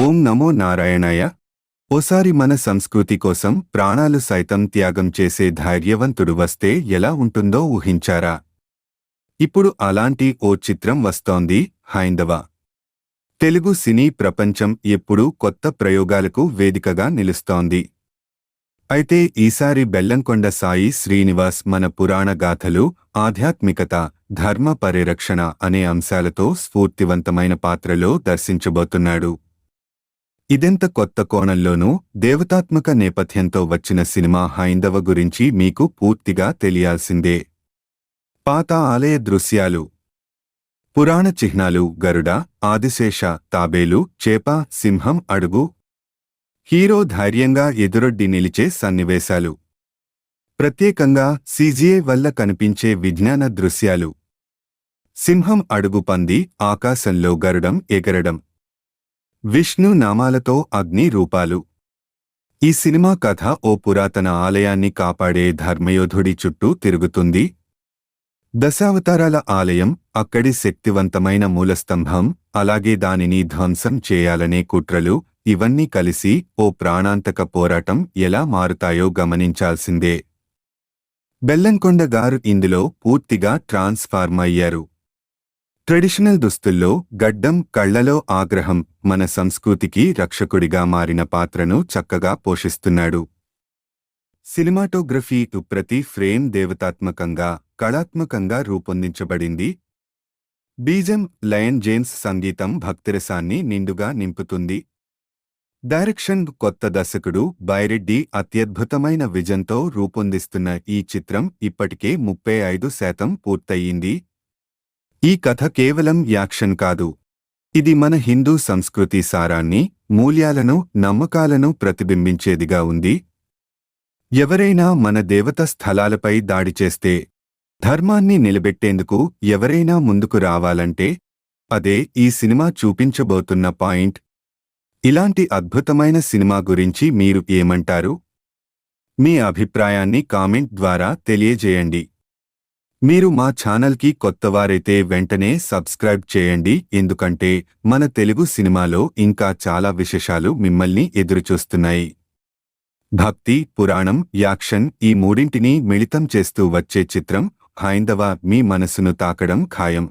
ఓం నమో నారాయణయ్య. ఓసారి మన సంస్కృతి కోసం ప్రాణాలు సైతం త్యాగం చేసే ధైర్యవంతుడు వస్తే ఎలా ఉంటుందో ఊహించారా? ఇప్పుడు అలాంటి ఓ చిత్రం వస్తోంది హైందవ. తెలుగు సినీ ప్రపంచం ఎప్పుడూ కొత్త ప్రయోగాలకు వేదికగా నిలుస్తోంది. అయితే ఈసారి బెల్లంకొండ సాయి శ్రీనివాస్ మన పురాణ గాథలు ఆధ్యాత్మికత ధర్మ పరిరక్షణ అనే అంశాలతో స్ఫూర్తివంతమైన పాత్రలో దర్శించబోతున్నాడు. ఇదెంత కొత్త కోణంలోనూ దేవతాత్మక నేపథ్యంతో వచ్చిన సినిమా హైందవ గురించి మీకు పూర్తిగా తెలియాల్సిందే. పాత ఆలయ దృశ్యాలు. పురాణ చిహ్నాలు గరుడ ఆదిశేష తాబేలు చేప సింహం అడుగు. హీరో ధైర్యంగా ఎదురొడ్డి నిలిచే సన్నివేశాలు. ప్రత్యేకంగా సీజీఏ వల్ల కనిపించే విజ్ఞాన దృశ్యాలు. సింహం అడుగు పంది ఆకాశంలో గరుడం ఎగరడం. విష్ణు నామాలతో అగ్ని రూపాలు. ఈ సినిమా కథ ఓ పురాతన ఆలయాన్ని కాపాడే ధర్మయోధుడి చుట్టూ తిరుగుతుంది. దశావతారాల ఆలయం అక్కడి శక్తివంతమైన మూలస్తంభం అలాగే దానిని ధ్వంసం చేయాలనే కుట్రలు ఇవన్నీ కలిసి ఓ ప్రాణాంతక పోరాటం ఎలా మారుతాయో గమనించాల్సిందే. బెల్లంకొండ గారు ఇందులో పూర్తిగా ట్రాన్స్ఫార్మ్ అయ్యారు. ట్రెడిషనల్ దుస్తుల్లో గడ్డం కళ్ళలో ఆగ్రహం మన సంస్కృతికి రక్షకుడిగా మారిన పాత్రను చక్కగా పోషిస్తున్నాడు. సినిమాటోగ్రఫీ ప్రతి ఫ్రేమ్ దేవతాత్మకంగా కళాత్మకంగా రూపొందించబడింది. బీజం లయన్ జేమ్స్ సంగీతం భక్తిరసాన్ని నిండుగా నింపుతుంది. డైరెక్షన్ కొత్త దర్శకుడు బైరెడ్డి అత్యద్భుతమైన విజన్తో రూపొందిస్తున్న ఈ చిత్రం ఇప్పటికే ముప్పై ఐదు శాతం పూర్తయింది. ఈ కథ కేవలం యాక్షన్ కాదు. ఇది మన హిందూ సంస్కృతి సారాన్ని మూల్యాలను నమ్మకాలను ప్రతిబింబించేదిగా ఉంది. ఎవరైనా మన దేవత స్థలాలపై దాడి చేస్తే ధర్మాన్ని నిలబెట్టేందుకు ఎవరైనా ముందుకు రావాలంటే అదే ఈ సినిమా చూపించబోతున్న పాయింట్. ఇలాంటి అద్భుతమైన సినిమా గురించి మీరు ఏమంటారు? మీ అభిప్రాయాన్ని కామెంట్ ద్వారా తెలియజేయండి. మీరు మా ఛానల్కి కొత్తవారైతే వెంటనే సబ్స్క్రైబ్ చేయండి. ఎందుకంటే మన తెలుగు సినిమాలో ఇంకా చాలా విశేషాలు మిమ్మల్ని ఎదురుచూస్తున్నాయి. భక్తి పురాణం యాక్షన్ ఈ మూడింటిని మిళితం చేస్తూ వచ్చే చిత్రం హైందవ మీ మనసును తాకడం ఖాయం.